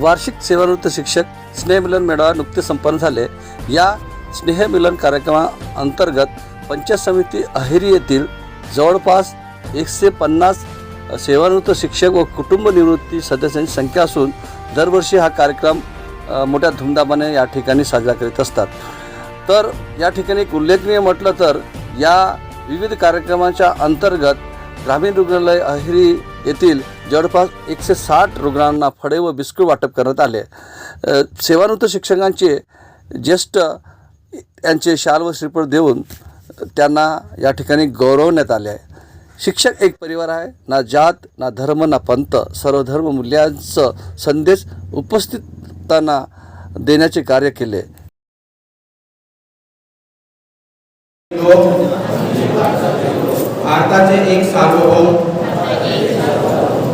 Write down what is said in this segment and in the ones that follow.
वार्षिक सेवानिवृत्त शिक्षक स्नेहमिलन मेळावा नुकते संपन्न झाले. या स्नेहमिलन कार्यक्रमाअंतर्गत पंचायत समिती अहेरी येथील जवळपास एकशे पन्नास सेवानिवृत्त शिक्षक व कुटुंब निवृत्ती सदस्यांची संख्या असून दरवर्षी हा कार्यक्रम मोठ्या धुमधामाने या ठिकाणी साजरा करीत असतात. तर या ठिकाणी एक उल्लेखनीय म्हटलं तर या विविध कार्यक्रमाच्या अंतर्गत ग्रामीण रुग्णालय अहेरी येथील जवळपास एकशे साठ रुग्णांना फळे व बिस्कुट वाटप करण्यात आले. सेवानृत्त सेवानिवृत्त शिक्षकांचे ज्येष्ठ यांचे शाल व श्रीफळ देऊन त्यांना या ठिकाणी गौरवण्यात आले आहे. शिक्षक एक परिवार आहे. ना जात ना धर्म ना पंथ. सर्व धर्म मूल्यांचं संदेश उपस्थितांना देण्याचे कार्य केले. भारताचे एक सार्वभौम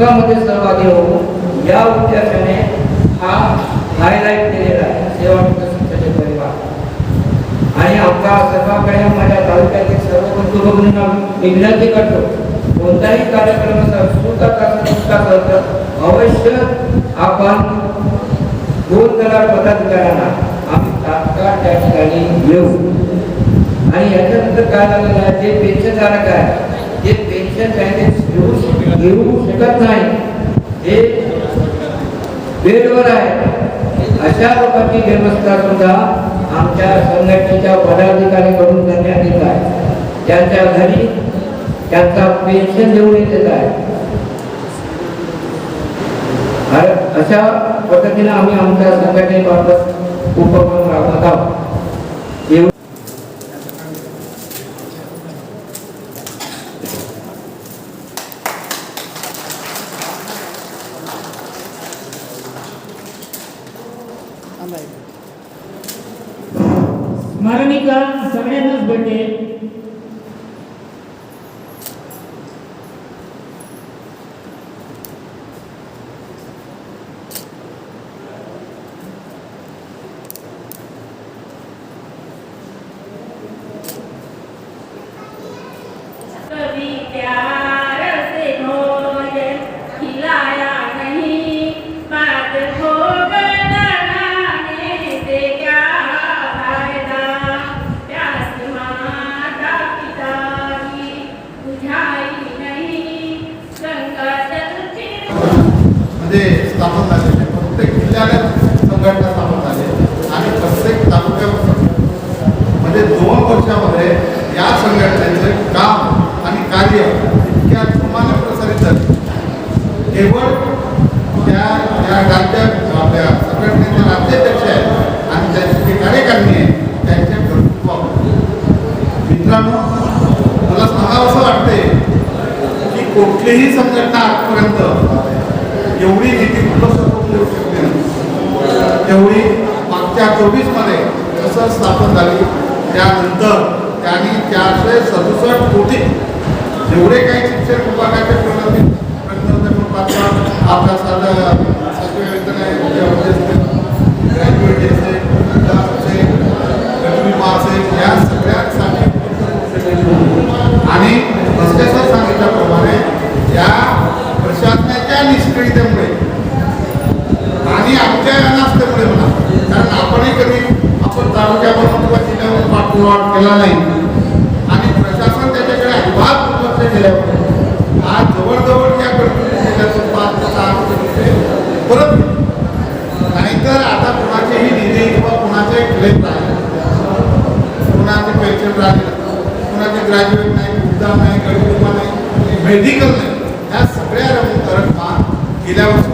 दुःख सहभागी होऊ या उद्देशाने हा हायलाईट केलेला आहे सेवामुक्त संस्थेचे परिवार. आणि आमच्या सर्वांकडे माझ्या तालुक्यातील सर्व बंधू भगिनींना विनंती करतो कोणताही कार्यक्रम असेल अवश्य आपण दोन दलाल पदाधिकाऱ्यांना आम्ही तात्काळ त्या ठिकाणी येऊ. आणि याच्यानंतर काय झालेलं आहे जे पेन्शनधारक आहे जे पेन्शन काय ते घेऊ घेऊ शकत नाही. हे बेडवर आहे. अशा लोकांची व्यवस्था सुद्धा आमच्या संघटनेच्या पदाधिकाऱ्यांकडून करण्यात येत आहे. त्यांच्या घरी त्यांचा पेन्शन देऊन येत आहे. अशा पद्धतीने आम्ही आमच्या संघटनेबाबत उपक्रम राबवत आहोत एवढं स्मरणिका सगळ्यांनाच भेटेल कभी प्यार से भोजन खिलाया नहीं बात भोग लगाने से क्या फायदा प्यास माता पिता की बुझाई नहीं गंगा जल फिरमध्ये स्थापन झालेले प्रत्येक जिल्ह्याला संघटना स्थापन झाली आणि प्रत्येक तालुक्यावर म्हणजे दोन वर्षामध्ये या संघटनेचे काम आणि कार्य इतक्या जोमाने प्रसारित झाले केवळ त्या त्या राज्य आपल्या संघटनेचे राज्याध्यक्ष आहेत आणि त्यांचे जे कार्यकारिणी आहेत त्यांच्या कर्तृत्वावर मित्रांनो मला सांगावं वाटते की कुठलीही संघटना आजपर्यंत एवढी नीती उपलब्ध देऊ शकते तेवढी मागच्या चोवीसमध्ये कसं स्थापन झाली त्यानंतर त्यांनी चारशे सदुसष्ट कोटी जेवढे काही शिक्षण विभागाचे केला नाही. आणि प्रशासन त्याच्याकडे अजिबात दुर्लक्ष केल्यामुळे आज जवळजवळ या जिल्ह्यातून पाच ते सहा कोटी रुपये परत नाहीतर आता कुणाचेही निधी किंवा कुणाचे क्लेम राहिले कुणाचे पेन्शन राहिले. कुणाचे ग्रॅज्युएट नाही मुद्दा नाही गरीब नाही मेडिकल नाही. ह्या सगळ्या रम- रकमा गेल्या वर्षी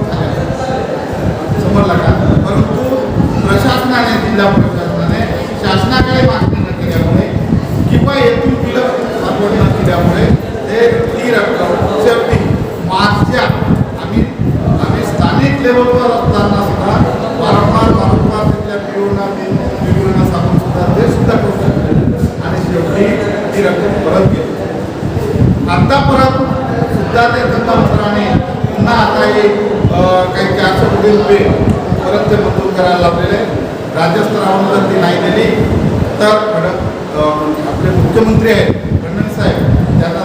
देवत्व असताना सुद्धा वारंवार वारंवार तिथल्या पिढींना पिढींना सांगून सुद्धा ते सुद्धा करू शकते आणि शेवटी ती रक्कम परत गेली आता परत सुद्धा त्या तंत्रमंत्राने पुन्हा आता एक काही चारशे कोटी रुपये परत ते मंजूर करायला लावलेले राज्यस्तरावरून ती नाही दिली तर आपले मुख्यमंत्री आहेत फडणवीस साहेब त्यांना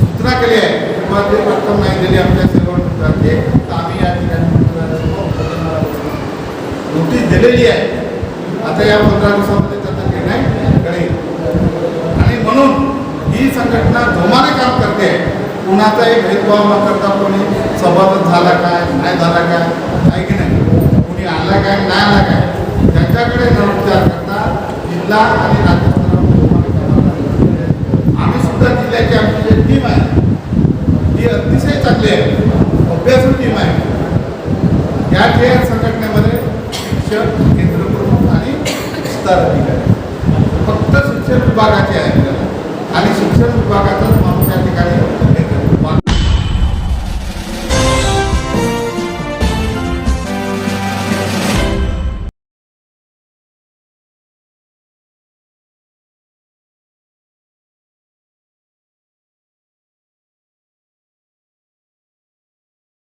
सूचना केली आहे किंवा ते रक्कम नाही दिली आमच्या सर्व तर आम्ही या ठिकाणी झालेली आहे. आता या पत्रानुसार त्याचा निर्णय कळेल आणि म्हणून ही संघटना जोमाने काम करते. कुणाचा एक भेदभाव न करता कोणी सभासद झाला काय नाही झाला काय आहे की नाही? कुणी आणला काय नाही आला काय त्यांच्याकडे न उपचार करता जिल्हा आणि राज्य आम्ही सुद्धा जिल्ह्याची आमची जी टीम आहे ती अतिशय चांगली आहे. अभ्यासू टीम आहे. याचे विस्तार अधिकारी फक्त शिक्षण विभागाचे आहेत. आणि शिक्षण विभागाचाच माणूस या ठिकाणी